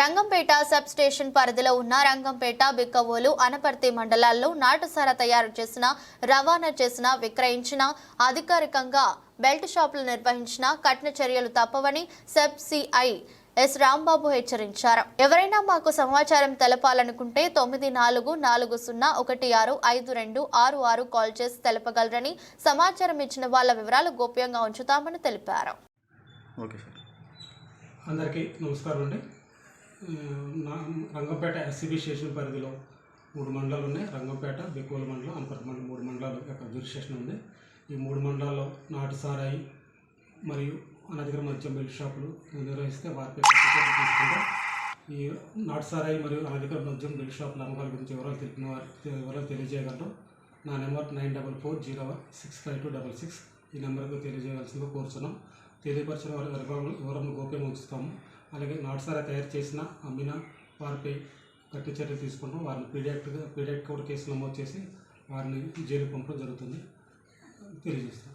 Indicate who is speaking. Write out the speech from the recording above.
Speaker 1: Rangampeta sub station పరిధిలో ఉన్న రంగంపేట బిక్కవోలు అనపర్తి మండలాల్లో నాటుసారా తయారు చేసిన రవాణా చేసిన విక్రయించిన అధికారికంగా బెల్ట్ షాపులు నిర్వహించిన కఠిన చర్యలు తప్పవని సబ్ సిఐ ఎస్ రాంబాబు హెచ్చరించారు. ఎవరైనా మాకు సమాచారం తెలపాలనుకుంటే తొమ్మిది నాలుగు నాలుగు సున్నా ఒకటి ఆరు ఐదు రెండు ఆరు ఆరు కాల్ చేసి తెలపగలరని సమాచారం ఇచ్చిన వాళ్ళ వివరాలు గోప్యంగా ఉంచుతామని తెలిపారు.
Speaker 2: Okay sir.
Speaker 3: అందరికీ నమస్కారం అండి. రంగంపేట ఎస్సీబీ స్టేషన్ పరిధిలో మూడు మండలాలు ఉన్నాయి. రంగంపేట బెకోల మండలం అనపర్తి మండలం మూడు మండలాలు యొక్క జ్యూరిస్టేషన్ ఉంది. ఈ మూడు మండలాల్లో నాటు సారాయి మరియు అనధికార మద్యం మిల్క్ షాపులు నిర్వహిస్తే వారిపై తీసుకుంటే. ఈ నాటు సారాయి మరియు అనధికార మద్యం మిల్క్ షాపుల అమ్మకాల గురించి వివరాలు తెలిపిన వారి వివరాలు తెలియజేయగలరు. నా number nine double four zero one six five two double six. ఈ నెంబర్కు తెలియజేయవలసిందిగా కోరుతున్నాం తెలియపరిచిన వారి వివరాలు వివరాలను గోప్యంగా ఉంచుతాము. అలాగే నాటుసారా తయారు చేసిన అమ్మిన వారిపై కఠిన చర్యలు తీసుకుంటాం వారిని పీడియాక్ట్గా పీడియాక్ట్ కూడా కేసు నమోదు చేసి వారిని జైలు పంపడం జరుగుతుంది. తెలియజేస్తాం